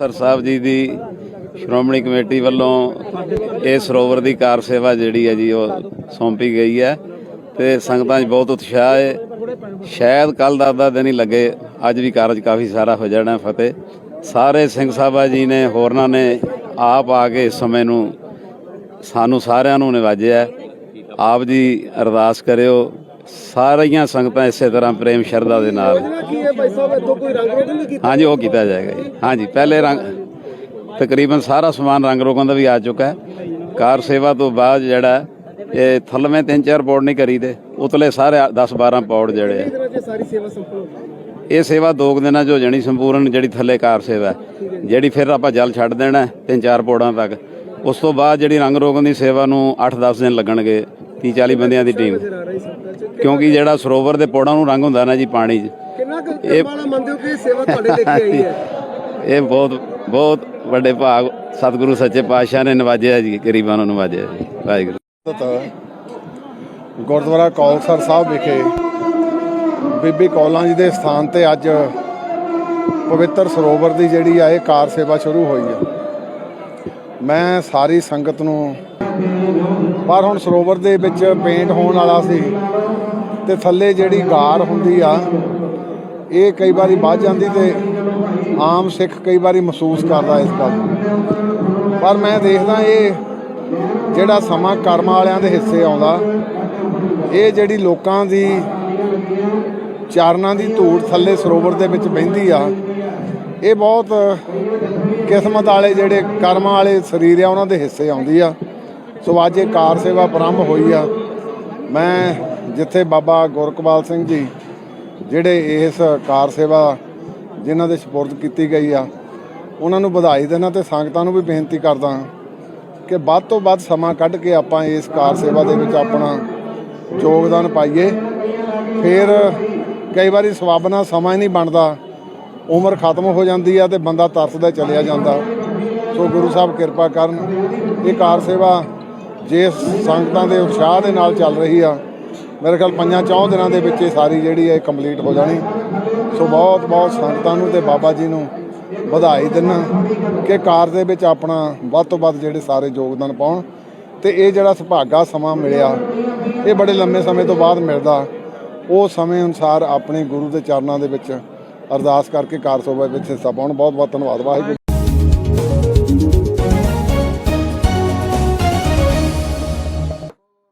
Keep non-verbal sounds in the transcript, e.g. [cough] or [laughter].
Sir Sahib ji ਦੀ Shiromani committee ਵੱਲੋਂ ਇਹ ਸਰੋਵਰ ਦੀ ਕਾਰ ਸੇਵਾ ਜਿਹੜੀ ਹੈ ਜੀ ਉਹ ਸੌਂਪੀ ਗਈ ਹੈ ਤੇ ਸੰਗਤਾਂ 'ਚ ਬਹੁਤ ਉਤਸ਼ਾਹ ਹੈ। ਸ਼ਾਇਦ ਕੱਲ ਦਾ ਅੱਧਾ ਦਿਨ ਹੀ ਲੱਗੇ, ਅੱਜ ਵੀ ਕਾਰਜ ਕਾਫੀ ਸਾਰਾ ਹੋ ਜਾਣਾ ਫਤਿਹ। ਸਾਰੇ ਸਿੰਘ ਸਾਹਿਬਾ ਜੀ ਨੇ, ਹੋਰਨਾਂ ਨੇ ਆਪ ਆ ਕੇ ਇਸ ਸਮੇਂ ਨੂੰ ਸਾਨੂੰ ਸਾਰਿਆਂ ਨੂੰ ਨਿਵਾਜਿਆ ਆਪ ਜੀ ਅਰਦਾਸ ਕਰਿਓ ਸਾਰੀਆਂ ਸੰਗਤਾਂ ਇਸੇ ਤਰ੍ਹਾਂ ਪ੍ਰੇਮ ਸ਼ਰਧਾ ਦੇ ਨਾਲ। ਕੀ ਹੈ ਭਾਈ ਸਾਹਿਬ? ਇੱਥੋਂ ਕੋਈ ਰੰਗ ਰੋਗਨ ਨਹੀਂ ਕੀਤਾ? ਹਾਂਜੀ ਉਹ ਕੀਤਾ ਜਾਏਗਾ ਜੀ। ਹਾਂਜੀ ਪਹਿਲੇ ਰੰਗ ਤਕਰੀਬਨ ਸਾਰਾ ਸਮਾਨ ਰੰਗ ਰੋਗਨ ਦਾ ਵੀ ਆ ਚੁੱਕਾ ਹੈ। ਕਾਰ ਸੇਵਾ ਤੋਂ ਬਾਅਦ ਜਿਹੜਾ ਇਹ ਥੱਲਵੇਂ ਤਿੰਨ ਚਾਰ ਪੌੜ ਨਹੀਂ ਕਰੀਦੇ। ਉਤਲੇ ਸਾਰੇ 10 12 ਪੌੜ ਜਿਹੜੇ ਆ। ਸਾਰੀ ਸੇਵਾ ਸੰਪੂਰਨ ਇਹ ਸੇਵਾ ਦੋ ਦਿਨਾਂ 'ਚ ਹੋ ਜਾਣੀ ਸੰਪੂਰਨ ਜਿਹੜੀ ਥੱਲੇ ਕਾਰ ਸੇਵਾ। ਜਿਹੜੀ ਫਿਰ ਆਪਾਂ ਜਲ ਛੱਡ ਦੇਣਾ ਤਿੰਨ ਚਾਰ ਪੌੜਾਂ ਤੱਕ। ਉਸ ਤੋਂ ਬਾਅਦ ਜਿਹੜੀ ਰੰਗ ਰੋਗਨ ਦੀ ਸੇਵਾ ਨੂੰ 8-10 ਦਿਨ ਲੱਗਣਗੇ। 30 40 ਬੰਦਿਆਂ ਦੀ ਟੀਮ ਕਿਉਂਕਿ ਜਿਹੜਾ ਸਰੋਵਰ ਦੇ ਪੌੜਾਂ ਨੂੰ ਰੰਗ ਹੁੰਦਾ ਨਾ ਜੀ ਪਾਣੀ 'ਚ ਕਿੰਨਾ ਕੁ ਕਰਮ ਵਾਲਾ ਮੰਨਦੇ ਹੋ ਕਿ ਇਹ ਸੇਵਾ ਤੁਹਾਡੇ ਲੈ ਕੇ ਆਈ ਹੈ? [laughs] ਇਹ ਬਹੁਤ ਬਹੁਤ ਵੱਡੇ ਭਾਗ ਸਤਿਗੁਰੂ ਸੱਚੇ ਪਾਤਸ਼ਾਹ ਨੇ ਨਵਾਜਿਆ ਜੀ ਗਰੀਬਾਂ ਨੂੰ ਨਵਾਜਿਆ ਜੀ ਵਾਹਿਗੁਰੂ। ਗੁਰਦੁਆਰਾ ਕੌਲਸਰ ਸਾਹਿਬ ਵਿਖੇ ਬੀਬੀ ਕੌਲਾਂ ਜੀ ਦੇ ਸਥਾਨ ਤੇ ਅੱਜ ਪਵਿੱਤਰ ਸਰੋਵਰ ਦੀ ਜਿਹੜੀ ਆ ਇਹ ਕਾਰ ਸੇਵਾ ਸ਼ੁਰੂ ਹੋਈ ਆ। ਮੈਂ ਸਾਰੀ ਸੰਗਤ ਨੂੰ ਪਰ ਹੁਣ ਸਰੋਵਰ ਦੇ ਵਿੱਚ ਪੇਂਟ ਹੋਣ ਵਾਲਾ ਸੀ ਤੇ ਥੱਲੇ ਜਿਹੜੀ ਗਾਰ ਹੁੰਦੀ ਆ, ਇਹ ਕਈ ਵਾਰੀ ਵੱਜ ਜਾਂਦੀ ਤੇ ਆਮ ਸਿੱਖ ਕਈ ਵਾਰੀ ਮਹਿਸੂਸ ਕਰਦਾ ਇਸ ਗੱਲ ਨੂੰ। ਪਰ ਮੈਂ ਦੇਖਦਾ ਇਹ ਜਿਹੜਾ ਸਮਾਂ ਕਰਮਾਂ ਵਾਲਿਆਂ ਦੇ ਹਿੱਸੇ ਆਉਂਦਾ, ਇਹ ਜਿਹੜੀ ਲੋਕਾਂ ਦੀ ਚਾਰਨਾਂ ਦੀ ਧੂੜ ਥੱਲੇ ਸਰੋਵਰ ਦੇ ਵਿੱਚ ਬਹਿੰਦੀ ਆ, ਇਹ ਬਹੁਤ ਕਿਸਮਤ ਵਾਲੇ ਜਿਹੜੇ ਕਰਮਾਂ ਵਾਲੇ ਸਰੀਰ ਆ, ਉਹਨਾਂ ਦੇ ਹਿੱਸੇ ਆਉਂਦੀ ਆ। ਸੋ ਅੱਜ ਇਹ ਕਾਰ ਸੇਵਾ ਪ੍ਰਾਰੰਭ ਹੋਈ ਆ। ਮੈਂ ਜਿੱਥੇ ਬਾਬਾ ਗੁਰਕਵਾਲ ਸਿੰਘ ਜੀ, ਜਿਹੜੇ ਇਸ ਕਾਰ ਸੇਵਾ ਜਿਨ੍ਹਾਂ ਦੇ ਸਪੁਰਦ ਕੀਤੀ ਗਈ ਆ, ਉਹਨਾਂ ਨੂੰ ਵਧਾਈ ਦੇਣਾ ਤੇ ਸੰਗਤਾਂ ਨੂੰ ਵੀ ਬੇਨਤੀ ਕਰਦਾ ਕਿ ਵੱਧ ਤੋਂ ਵੱਧ ਸਮਾਂ ਕੱਢ ਕੇ ਆਪਾਂ ਇਸ ਕਾਰ ਸੇਵਾ ਦੇ ਵਿੱਚ ਆਪਣਾ ਯੋਗਦਾਨ ਪਾਈਏ। ਫਿਰ ਕਈ ਵਾਰੀ ਸਵਾਬ ਸਮਾਂ ਹੀ ਨਹੀਂ ਬਣਦਾ। ਉਮਰ ਖਤਮ ਹੋ ਜਾਂਦੀ ਆ ਤੇ ਬੰਦਾ ਤਰਸਦਾ ਚਲਿਆ ਜਾਂਦਾ। ਸੋ ਗੁਰੂ ਸਾਹਿਬ ਕਿਰਪਾ ਕਰਨ, ਇਹ ਕਾਰ ਸੇਵਾ ਜੇ ਸੰਗਤਾਂ ਦੇ ਉਤਸ਼ਾਹ ਦੇ ਨਾਲ ਚੱਲ ਰਹੀ ਆ, ਮੇਰੇ ਖਿਆਲ ਪੰਜਾਂ ਚੌਂ ਦਿਨਾਂ ਦੇ ਵਿੱਚ ਇਹ ਸਾਰੀ ਜਿਹੜੀ ਹੈ ਕੰਪਲੀਟ ਹੋ ਜਾਣੀ। ਸੋ ਬਹੁਤ ਬਹੁਤ ਸੰਗਤਾਂ ਨੂੰ ਤੇ ਬਾਬਾ ਜੀ ਨੂੰ ਵਧਾਈ ਦਿੰਨਾ ਕਿ ਕਾਰ ਦੇ ਵਿੱਚ ਆਪਣਾ ਵੱਧ ਤੋਂ ਵੱਧ ਜਿਹੜੇ ਸਾਰੇ ਯੋਗਦਾਨ ਪਾਉਣ ਤੇ ਇਹ ਜਿਹੜਾ ਸੁਭਾਗਾ ਸਮਾਂ ਮਿਲਿਆ, ਇਹ ਬੜੇ ਲੰਮੇ ਸਮੇਂ ਤੋਂ ਬਾਅਦ ਮਿਲਦਾ। ਉਹ ਸਮੇਂ ਅਨੁਸਾਰ ਆਪਣੇ ਗੁਰੂ ਦੇ ਚਰਨਾਂ ਦੇ ਵਿੱਚ ਅਰਦਾਸ ਕਰਕੇ ਕਾਰ ਸੇਵਾ ਵਿੱਚ ਹਿੱਸਾ ਪਾਉਣ। ਬਹੁਤ ਬਹੁਤ ਧੰਨਵਾਦ, ਵਾਹਿਗੁਰੂ।